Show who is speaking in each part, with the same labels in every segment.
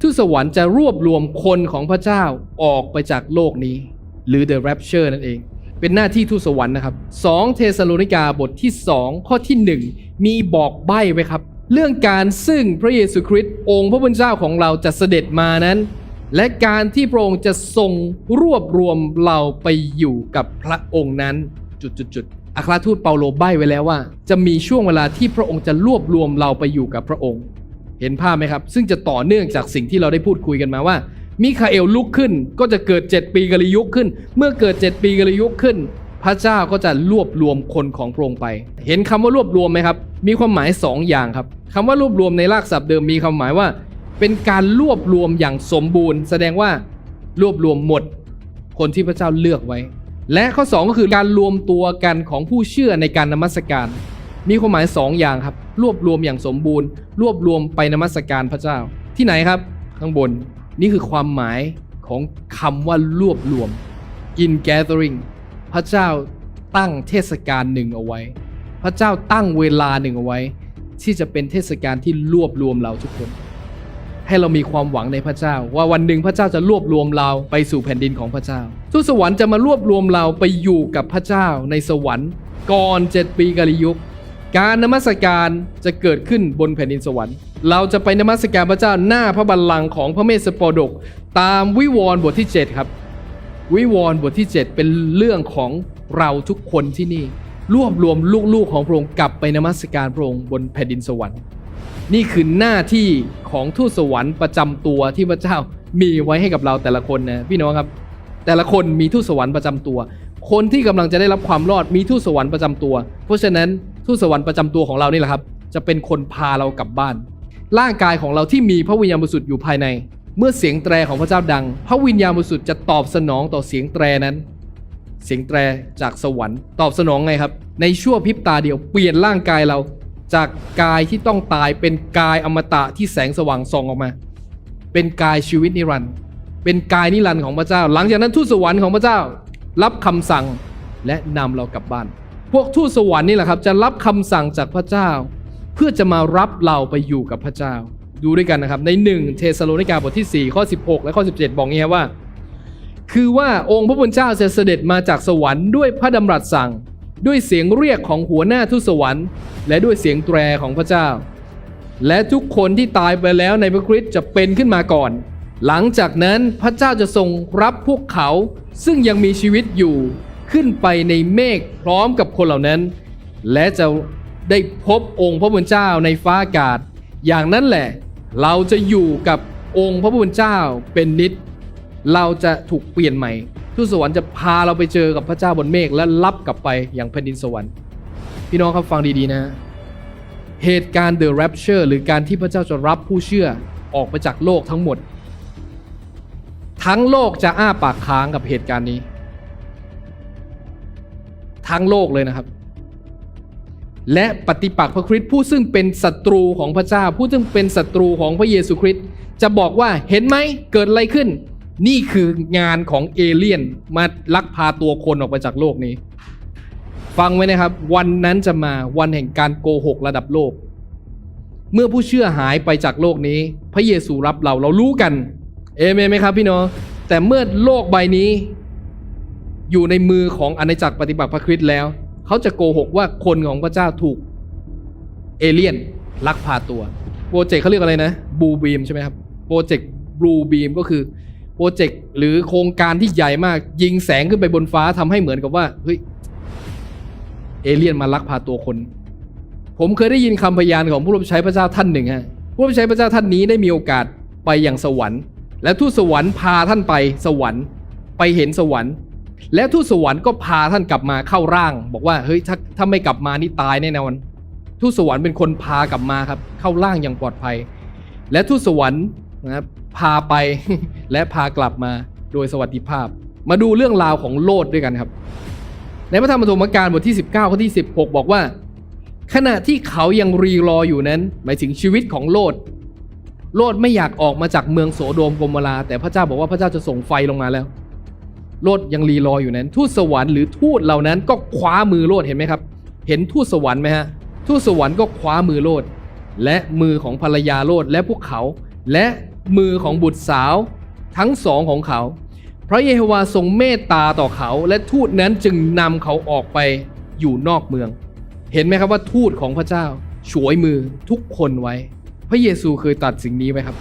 Speaker 1: ทูตสวรรค์จะรวบรวมคนของพระเจ้าออกไปจากโลกนี้ หรือ the rapture นั่นเอง เป็นหน้าที่ทูตสวรรค์นะครับ2เทสโลนิกาบทที่ 2 ข้อที่ 1 มีบอกใบ้ไว้ครับ เรื่องการซึ่งพระเยซูคริสต์องค์พระผู้เป็นเจ้าของเราจะเสด็จมานั้น และการที่พระองค์จะทรงรวบรวมเราไปอยู่กับพระองค์นั้นจุดๆๆอัครทูตเปาโลใบ้ไว้แล้วว่า จะมีช่วงเวลาที่พระองค์จะรวบรวมเราไปอยู่กับพระองค์ เห็นภาพไหมครับ ซึ่งจะต่อเนื่องจากสิ่งที่เราได้พูดคุยกันมาว่า มิคาเอลลุกขึ้นก็จะเกิด 7 ปีกลิยุคขึ้น เมื่อเกิด 7 ปีกลิยุคขึ้น พระเจ้าก็จะรวบรวมคนของพระองค์ไป เห็นคำว่ารวบรวมไหมครับ มีความหมาย 2 อย่างครับคำว่ารวบรวมในรากศัพท์เดิมมีความหมายว่า เป็นการรวบรวมอย่างสมบูรณ์ แสดงว่ารวบรวมหมด คนที่พระเจ้าเลือกไว้ และข้อ 2 ก็คือการรวมตัวกันของผู้เชื่อในการนมัสการ มีความหมาย 2 อย่างครับ รวบรวมอย่างสมบูรณ์ รวบรวมไปนมัสการพระเจ้า ที่ไหนครับ ข้างบนนี่คือความหมายของคำว่ารวบรวม in gathering พระเจ้าตั้งเทศกาลหนึ่งเอาไว้ พระเจ้าตั้งเวลาหนึ่งเอาไว้ ที่จะเป็นเทศกาลที่รวบรวมเราทุกคน ให้เรามีความหวังในพระเจ้า ว่าวันหนึ่งพระเจ้าจะรวบรวมเราไปสู่แผ่นดินของพระเจ้าทูตสวรรค์จะมารวบรวมเราไปอยู่กับพระเจ้าในสวรรค์ ก่อนเจ็ดปีกาลิยุค การนมัสการจะเกิดขึ้นบนแผ่นดินสวรรค์ เราจะไปนมัสการพระเจ้าหน้าพระบัลลังก์ของพระเมสสโปดก ตามวิวรณ์บทที่ 7 ครับ วิวรณ์บทที่ 7 เป็นเรื่องของเราทุกคนที่นี่ รวบรวมลูกๆของพระองค์กลับไปนมัสการพระองค์บนแผ่นดินสวรรค์ นี่คือหน้าที่ของทูตสวรรค์ประจำตัวที่พระเจ้ามีไว้ให้กับเราแต่ละคนนะพี่น้องครับ แต่ละคนมีทูตสวรรค์ประจำตัว คนที่กำลังจะได้รับความรอดมีทูตสวรรค์ประจำตัว เพราะฉะนั้น ทูตสวรรค์ประจำตัวของเรานี่แหละครับ จะเป็นคนพาเรากลับบ้าน ร่างกายของเราที่มีพระวิญญาณบริสุทธิ์อยู่ภายใน เมื่อเสียงแตรของพระเจ้าดัง พระวิญญาณบริสุทธิ์จะตอบสนองต่อเสียงแตรนั้น เสียงแตรจากสวรรค์ ตอบสนองไงครับ ในชั่วพริบตาเดียวเปลี่ยนร่างกายเรา จากกายที่ต้องตายเป็นกายอมตะที่แสงสว่างส่องออกมา เป็นกายชีวิตนิรันดร์เป็นกายนิรันดร์ของพระเจ้า หลังจากนั้นทูตสวรรค์ของพระเจ้า รับคำสั่งและนำเรากลับบ้าน พวกทูตสวรรค์นี่แหละครับ จะรับคำสั่งจากพระเจ้า เพื่อจะมารับเราไปอยู่กับพระเจ้า ดูด้วยกันนะครับ ใน 1 เทสโลนิกาบทที่ 4 ข้อ 16 และข้อ 17 บอกงี้ครับว่า คือว่าองค์พระผู้เป็นเจ้าจะเสด็จมาจากสวรรค์ด้วยพระดำรัสสั่ง ด้วยเสียงเรียกของหัวหน้าทูตสวรรค์ และด้วยเสียงแตรของพระเจ้า และทุกคนที่ตายไปแล้วในพระคริสต์จะเป็นขึ้นมาก่อน หลังจากนั้นพระเจ้าจะทรงรับพวกเขาซึ่งยังมีชีวิตอยู่ ขึ้นไปในเมฆพร้อมกับคนเหล่านั้น และจะได้พบองค์พระผู้เป็นเจ้าในฟ้าอากาศ อย่างนั้นแหละ เราจะอยู่กับองค์พระผู้เป็นเจ้าเป็นนิจเราจะถูกเปลี่ยนใหม่ทูตสวรรค์จะพาเราไปเจอกับพระเจ้าบนเมฆและรับกลับไปอย่างแผ่นดินสวรรค์ พี่น้องครับฟังดีๆนะ เหตุการณ์ The Rapture หรือการที่พระเจ้าจะรับผู้เชื่อออกไปจากโลกทั้งหมด ทั้งโลกจะอ้าปากค้างกับเหตุการณ์นี้ ทั้งโลกเลยนะครับ และปฏิปักษ์พระคริสต์ผู้ซึ่งเป็นศัตรูของพระเจ้า ผู้ซึ่งเป็นศัตรูของพระเยซูคริสต์จะบอกว่าเห็นไหมเกิดอะไรขึ้น นี่คืองานของเอเลี่ยนมาลักพาตัวคนออกไปจากโลกนี้ ฟังไว้นะครับ วันนั้นจะมาวันแห่งการโกหกระดับโลก เมื่อผู้เชื่อหายไปจากโลกนี้ พระเยซูรับเราเรารู้กันเอเมนไหมครับพี่น้องแต่เมื่อโลกใบนี้ อยู่ในมือของอาณาจักรปฏิบัติพระคริสต์แล้ว เขาจะโกหกว่าคนของพระเจ้าถูกเอเลี่ยนลักพาตัวโปรเจกต์เขาเรียกอะไรนะบูบีมใช่ไหมครับโปรเจกต์บลูบีมก็คือโปรเจกต์หรือโครงการที่ใหญ่มาก ยิงแสงขึ้นไปบนฟ้าทำให้เหมือนกับว่าเฮ้ยเอเลี่ยนมาลักพาตัวคน ผมเคยได้ยินคำพยานของผู้รับใช้พระเจ้าท่านหนึ่งฮะผู้รับใช้พระเจ้าท่านนี้ได้มีโอกาสไปอย่างสวรรค์ และทูตสวรรค์พาท่านไปสวรรค์ ไปเห็นสวรรค์ แล้วทูตสวรรค์ก็พาท่านกลับมาเข้าร่าง บอกว่าเฮ้ยถ้าถ้าไม่กลับมานี่ตายแน่นอนทูตสวรรค์เป็นคนพากลับมาครับ เข้าร่างอย่างปลอดภัย และทูตสวรรค์นะครับพาไปและพากลับมาโดยสวัสดิภาพ มาดูเรื่องราวของโลดด้วยกันครับ ในพระธรรมปฐมกาลบทที่ 19ข้อที่ 16 บอกว่า ขณะที่เขายังรีรออยู่นั้น หมายถึงชีวิตของโลดโลดไม่อยากออกมาจากเมืองโสโดมกมราแต่พระเจ้าบอกว่าพระเจ้าจะส่งไฟลงมาแล้ว โลดยังรีรออยู่นั้น ทูตสวรรค์หรือทูตเหล่านั้นก็คว้ามือโลดเห็นไหมครับ เห็นทูตสวรรค์ไหมฮะทูตสวรรค์ก็คว้ามือโลดและมือของภรรยาโลดและพวกเขา และมือของบุตรสาวทั้งสองของเขา พระเยโฮวาทรงเมตตาต่อเขา และทูตนั้นจึงนำเขาออกไปอยู่นอกเมือง เห็นไหมครับว่าทูตของพระเจ้าฉวยมือทุกคนไว้ พระเยซูเคยตัดสิ่งนี้ไว้ครับ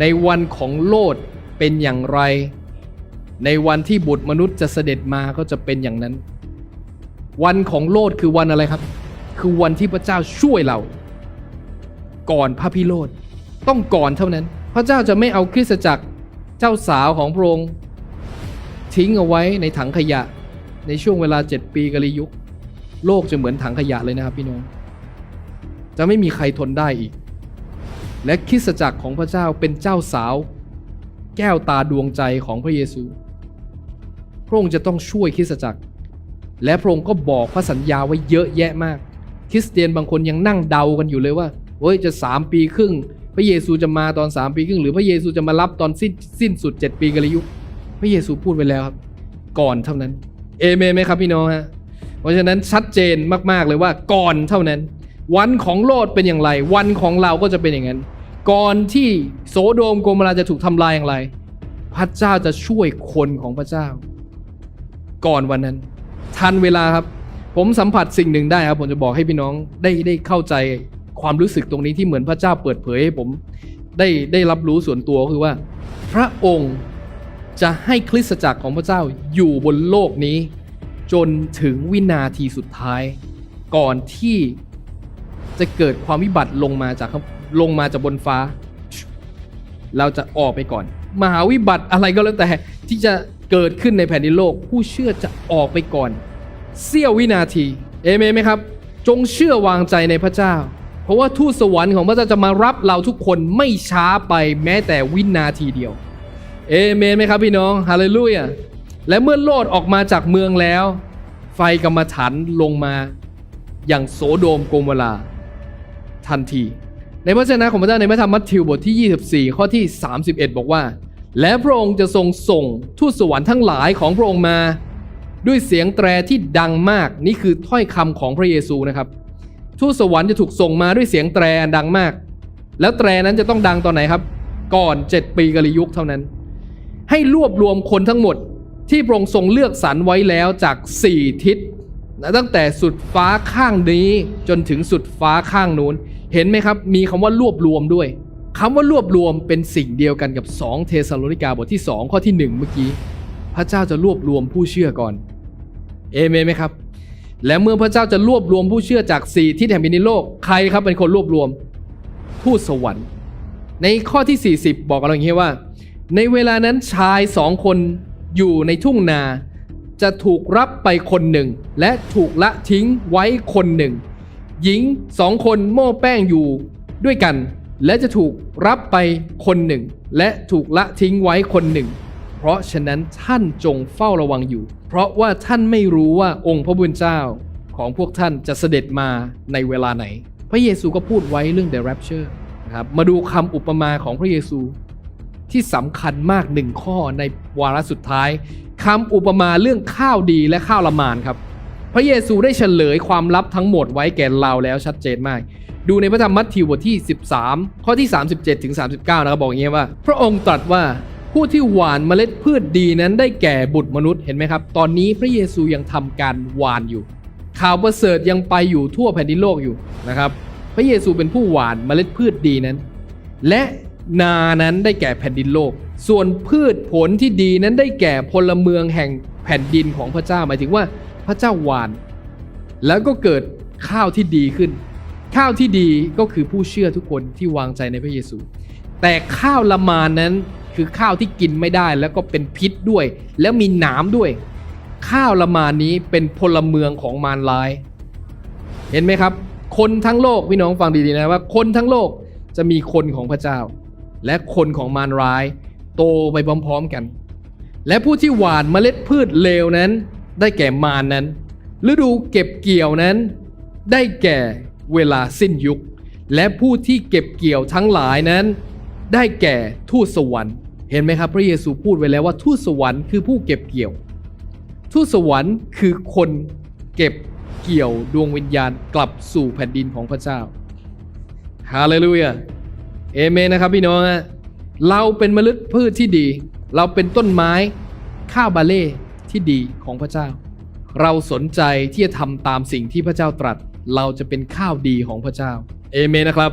Speaker 1: ในวันของโลดเป็นอย่างไร ในวันที่บุตรมนุษย์จะเสด็จมาก็จะเป็นอย่างนั้น วันของโลดคือวันอะไรครับ คือวันที่พระเจ้าช่วยเรา ก่อนพระพิโรธต้องก่อนเท่านั้น พระเจ้าจะไม่เอาคริสตจักรเจ้าสาวของพระองค์ทิ้งเอาไว้ในถังขยะในช่วงเวลาเจ็ดปีกาลียุค โลกจะเหมือนถังขยะเลยนะครับพี่น้อง จะไม่มีใครทนได้อีก และคริสตจักรของพระเจ้าเป็นเจ้าสาว แก้วตาดวงใจของพระเยซู พระองค์จะต้องช่วยคริสตจักร และพระองค์ก็บอกพระสัญญาไว้เยอะแยะมาก คริสเตียนบางคนยังนั่งเดากันอยู่เลยว่าเฮ้ยจะสามปีครึ่ง พระเยซูจะมาตอนสามปีครึ่ง หรือพระเยซูจะมารับตอนสิ้นสิ้นสุดเจ็ดปีกาลยุคพระเยซูพูดไว้แล้วครับ ก่อนเท่านั้น เอเมนไหมครับพี่น้องฮะเพราะฉะนั้นชัดเจนมากๆเลยว่าก่อนเท่านั้น วันของโลดเป็นอย่างไร วันของเราก็จะเป็นอย่างนั้น ก่อนที่โสโดมโกมราจะถูกทำลายอย่างไร พระเจ้าจะช่วยคนของพระเจ้า ก่อนวันนั้น ทันเวลาครับ ผมสัมผัสสิ่งหนึ่งได้ครับ ผมจะบอกให้พี่น้องได้ได้เข้าใจความรู้สึกตรงนี้ที่เหมือนพระเจ้าเปิดเผยให้ผมได้ได้รับรู้ส่วนตัวคือว่า พระองค์จะให้คริสตจักรของพระเจ้าอยู่บนโลกนี้ จนถึงวินาทีสุดท้าย ก่อนที่จะเกิดความวิบัติลงมาจากลงมาจากบนฟ้า เราจะออกไปก่อน มหาวิบัติอะไรก็แล้วแต่ ที่จะเกิดขึ้นในแผ่นดินโลก ผู้เชื่อจะออกไปก่อน เสี้ยววินาทีเอเมนไหมครับ จงเชื่อวางใจในพระเจ้า เพราะว่าทูตสวรรค์ของพระเจ้าจะมารับเราทุกคนไม่ช้าไปแม้แต่วินาทีเดียวเอเมนไหมครับพี่น้องฮาเลลูยาและเมื่อโลดออกมาจากเมืองแล้ว ไฟกรรมฐานลงมาอย่างโสโดมโกมลา ทันที ในพระเจ้าของพระเจ้าในพระธรรมมัทธิวบทที่ 24 ข้อที่ 31 บอกว่า และพระองค์จะทรงส่งทูตสวรรค์ทั้งหลายของพระองค์มา ด้วยเสียงแตรที่ดังมากนี่คือถ้อยคำของพระเยซูนะครับ ทูตสวรรค์จะถูกส่งมาด้วยเสียงแตรอันดังมาก แล้วแตรนั้นจะต้องดังตอนไหนครับ ก่อน7ปีกาลยุคเท่านั้น ให้รวบรวมคนทั้งหมดที่พระองค์ทรงเลือกสรรไว้แล้วจาก4ทิศนะตั้งแต่สุดฟ้าข้างนี้จนถึงสุดฟ้าข้างนู้น เห็นไหมครับ มีคำว่ารวบรวมด้วย คำว่ารวบรวมเป็นสิ่งเดียวกันกับ 2 เทสาโลนิกาบทที่ 2 ข้อที่ 1 เมื่อกี้ พระเจ้าจะรวบรวมผู้เชื่อก่อน เอเมนไหมครับ และเมื่อพระเจ้าจะรวบรวมผู้เชื่อจาก 4 ทิศแห่งแผ่นดินโลก ใครครับเป็นคนรวบรวมทูตสวรรค์ ในข้อที่ 40 บอกกับเราอย่างนี้ว่า ในเวลานั้นชายสองคนอยู่ในทุ่งนาจะถูกรับไปคนหนึ่ง และถูกละทิ้งไว้คนหนึ่ง หญิงสองคนโม่แป้งอยู่ด้วยกัน และจะถูกรับไปคนหนึ่ง และถูกละทิ้งไว้คนหนึ่ง เพราะฉะนั้นท่านจงเฝ้าระวังอยู่ เพราะว่าท่านไม่รู้ว่าองค์พระบุญเจ้าของพวกท่านจะเสด็จมาในเวลาไหน พระเยซูก็พูดไว้เรื่อง the rapture นะครับมาดูคำอุปมาของพระเยซูที่สำคัญมากหนึ่งข้อในวาระสุดท้ายคำอุปมาเรื่องข้าวดีและข้าวละมานครับ พระเยซูได้เฉลยความลับทั้งหมดไว้แก่เราแล้วชัดเจนมาก ดูในพระธรรมมัทธิวบทที่ 13 ข้อที่ 37ถึง39 นะครับบอกอย่างนี้ว่า พระองค์ตรัสว่าผู้ที่หว่านเมล็ดพืชดีนั้นได้แก่บุตรมนุษย์เห็นไหมครับ ตอนนี้พระเยซูยังทำการหว่านอยู่ ข่าวประเสริฐยังไปอยู่ทั่วแผ่นดินโลกอยู่นะครับ พระเยซูเป็นผู้หว่านเมล็ดพืชดีนั้น และนานั้นได้แก่แผ่นดินโลก ส่วนพืชผลที่ดีนั้นได้แก่พลเมืองแห่งแผ่นดินของพระเจ้าหมายถึงว่าพระเจ้าหวาน แล้วก็เกิดข้าวที่ดีขึ้น ข้าวที่ดีก็คือผู้เชื่อทุกคนที่วางใจในพระเยซู แต่ข้าวละมานนั้นคือข้าวที่กินไม่ได้แล้วก็เป็นพิษด้วย แล้วมีหนามด้วย ข้าวละมานนี้เป็นพลเมืองของมารร้าย เห็นไหมครับ คนทั้งโลกพี่น้องฟังดีๆนะว่า คนทั้งโลกจะมีคนของพระเจ้า และคนของมารร้าย โตไปพร้อมๆกัน และผู้ที่หวานเมล็ดพืชเลวนั้น ได้แก่มารนั้นฤดูเก็บเกี่ยวนั้น ได้แก่ เวลาสิ้นยุค และผู้ที่เก็บเกี่ยวทั้งหลายนั้น ได้แก่ทูตสวรรค์ เห็นไหมครับ พระเยซูพูดไว้แล้วว่าทูตสวรรค์คือผู้เก็บเกี่ยว ทูตสวรรค์คือคนเก็บเกี่ยวดวงวิญญาณกลับสู่แผ่นดินของพระเจ้าฮาเลลูยาเอเมนนะครับพี่น้องเราเป็นมลึกพืชที่ดี เราเป็นต้นไม้ข้าวบาเล่ที่ดีของพระเจ้า เราสนใจที่จะทำตามสิ่งที่พระเจ้าตรัส เราจะเป็นข้าวดีของพระเจ้าเอเมนนะครับ